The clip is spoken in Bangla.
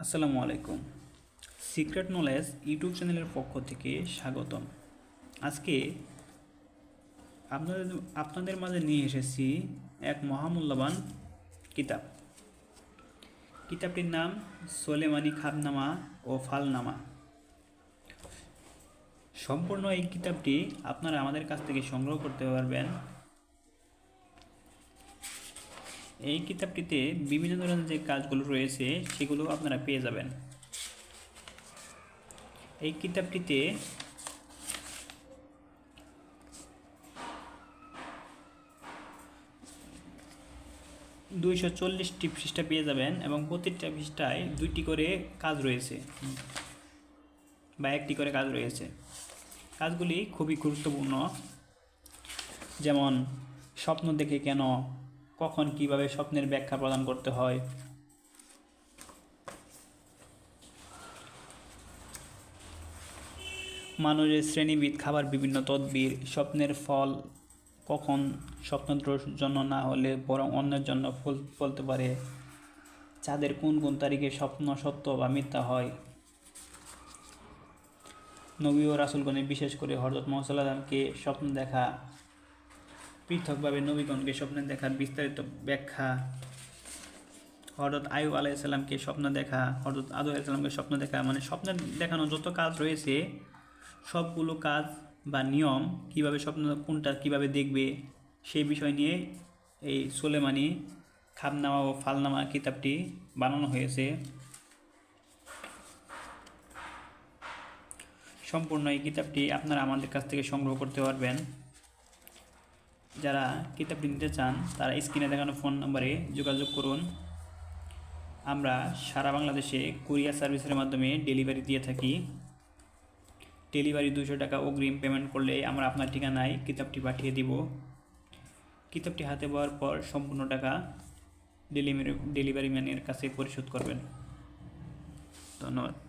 আসসালামু আলাইকুম। সিক্রেট নলেজ ইউটিউব চ্যানেলের পক্ষ থেকে স্বাগতম। আজকে আপনাদের আপনাদের মাঝে নিয়ে এসেছি এক মহামূল্যবান কিতাব। কিতাবটির নাম সোলেমানি খাবনামা ও ফালনামা। সম্পূর্ণ এই কিতাবটি আপনারা আমাদের কাছ থেকে সংগ্রহ করতে পারবেন এই কিতাবটিতে বিভিন্ন ধরনের যে কাজগুলো রয়েছে, সেগুলো আপনারা পেয়ে যাবেন। এই কিতাবটিতে দুইশো চল্লিশটি পৃষ্ঠা পেয়ে যাবেন এবং প্রতিটা পৃষ্ঠায় দুইটি করে কাজ রয়েছে বা একটি করে কাজ রয়েছে। কাজগুলি খুবই গুরুত্বপূর্ণ। যেমন, স্বপ্ন দেখে কেন কখন কীভাবে স্বপ্নের ব্যাখ্যা প্রদান করতে হয়। মানুষের শ্রেণীবিদ, খাবার বিভিন্ন তদবির, স্বপ্নের ফল কখন স্বপ্নদ্রোর জন্য না হলে বরং অন্যের জন্য ফল ফলতে পারে। চাঁদের কোন কোন তারিখে স্বপ্ন সত্য বা মিথ্যা হয়। নবী ও রাসুলগণে বিশেষ করে হরদত মোহাম্মদকে স্বপ্ন দেখা পৃথকভাবে নবীগণকে স্বপ্নে দেখার বিস্তারিত ব্যাখ্যা। হরদত আয়ু আলাইসাল্লামকে স্বপ্ন দেখা হরদত আদু আলাইসাল্লামকে স্বপ্ন দেখা মানে স্বপ্নে দেখানো যত কাজ রয়েছে, সবগুলো কাজ বা নিয়ম কীভাবে স্বপ্ন, কোনটা কীভাবে দেখবে, সেই বিষয় নিয়ে এই সোলেমানি খাবনামা ও ফালনামা কিতাবটি বানানো হয়েছে। সম্পূর্ণ এই কিতাবটি আপনারা আমাদের কাছ থেকে সংগ্রহ করতে পারবেন। যারা কিতাবটি নিতে চান, তারা স্ক্রিনে দেখানো ফোন নম্বরে যোগাযোগ করুন। আমরা সারা বাংলাদেশে কুরিয়ার সার্ভিসের মাধ্যমে ডেলিভারি দিয়ে থাকি। ডেলিভারি দুশো টাকা অগ্রিম পেমেন্ট করলে আমরা আপনার ঠিকানায় কিতাবটি পাঠিয়ে দিব। কিতাবটি হাতে পাওয়ার পর সম্পূর্ণ টাকা ডেলিভারি ডেলিভারি ম্যানের কাছে পরিশোধ করবেন। ধন্যবাদ।